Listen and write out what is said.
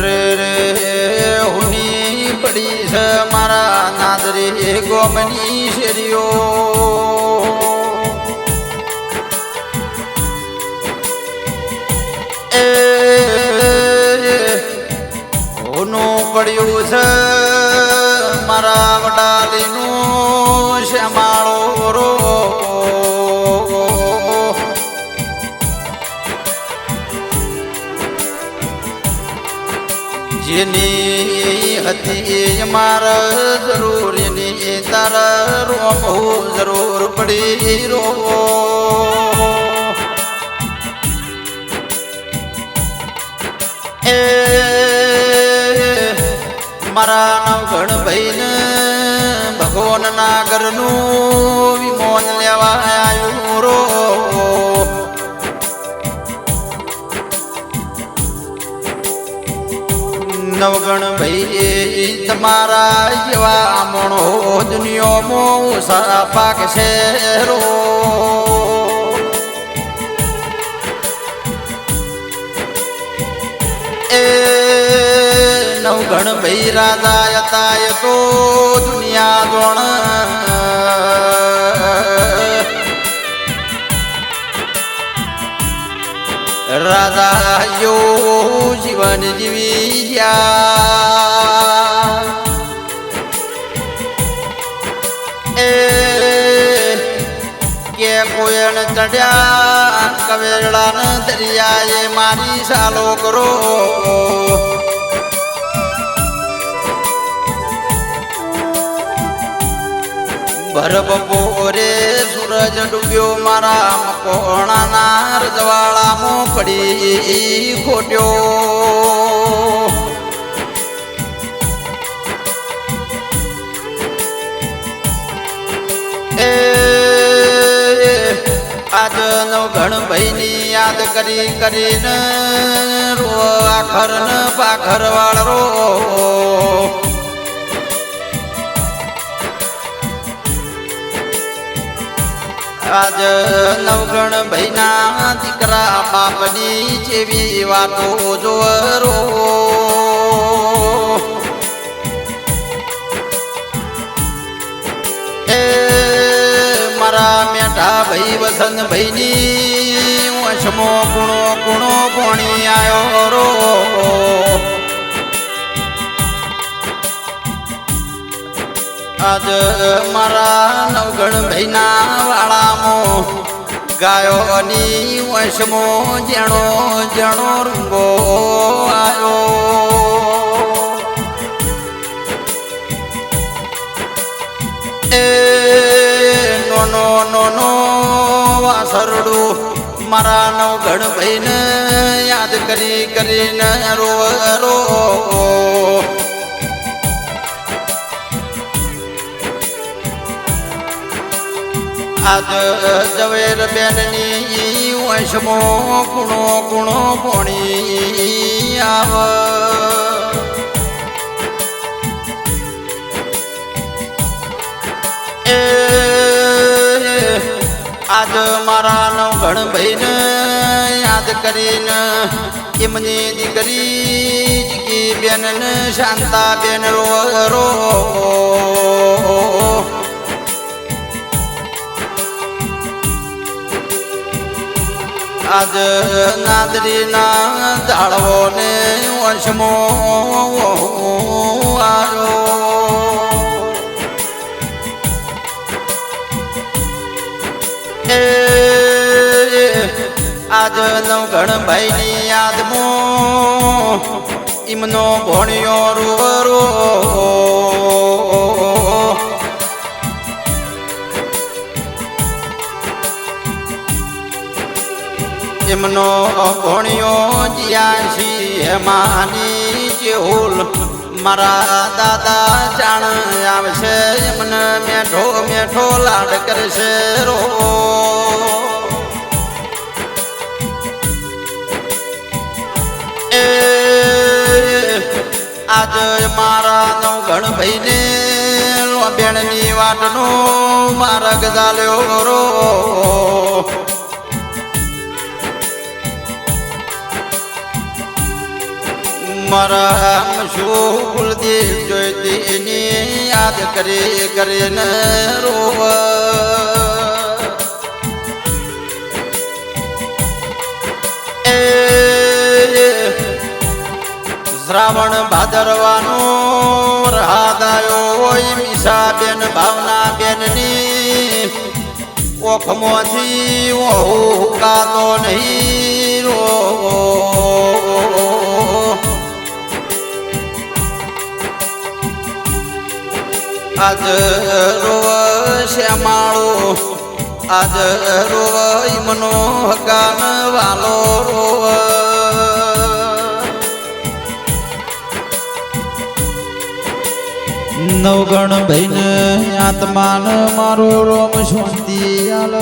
રે રે હુની પડી છે મારા નાદરી ગોમની શેરીઓ. એ હોનું પડ્યું છે મારા વડાલીનું શ્યામાળો જેની હતી માર જરૂર એની તાર બહુ જરૂર પડી રો એ મારા નવગણ ભાઈને ભગવાન ના ઘરનું વિમોન લેવા આવ્યું રો નવગણ ભાઈ તમારા જેવા મણો દુનિયામાં સારા પાક છે રો. એ નવગણ ભાઈ રાજા હતા તો દુનિયા જોણ રાજા યો જીવન જીવી ગયા. એ કે કોયણ ચડ્યા કવેળા દરિયાએ મારી સાલો કરો. ભર બપોરે સૂરજ ડૂબ્યો મારા મકોણાના રજવાડામાં પડી ખોટ્યો એ આજ નવઘણ ભાઈની યાદ કરી કરીને રો આખર ન પાખર વાળરો આજ નવગણ ભાઈના દીકરા બાપની જેવી વાતો જોરો એ મારા મેઠા ભાઈ વસંત ભાઈની વશમો ગુણો ગુણો ગુણી આવ્યો રો. આજ મારા નવગણ ભાઈના વાળામાં ગાયોની વંશમો જેણો જેણો રૂંગો આવ્યો એ નોનો નોનો વાસરડું મારા નવગણ ભાઈને યાદ કરી કરીને રો રો આજ ઝવેર બેનની વંશમો ગુણો ગુણો પોણી આવ. એ આજ મારા નવગણ ભાઈને યાદ કરીને એમની દીકરી જીકી બેન શાંતા બેન રો રો આજ નાદરીના જાળવો ને વંશમો આજ નવગણ ભાઈની યાદમાં એમનો ભણ્યો રૂબરો એમનો ભણ્યો જ્યાંશી હેમાની જેહુલ મારા દાદા જાણ આવશે, એમને મેઠો મેઠો લાડ કરશે રો. એ આજ મારા નવગણ ભાઈને બેણની વાટનો માર્ગ ચાલ્યો રો. મર રામ શું કુલદીપ જોઈતી એની યાદ કરી કરીને રોવ એ શ્રાવણ ભાદરવાનો રહાદાયો હોય મીસાબેન ભાવના બેનની ઓખમોથી ઓહુ કાતો નહીં રો આજ રોવ શ્યામાળો આજ રોવાય મનો હકાન વાલો રોવ નવગણ ભાઈને આત્માન મારો રોમ શાંતિ આલ.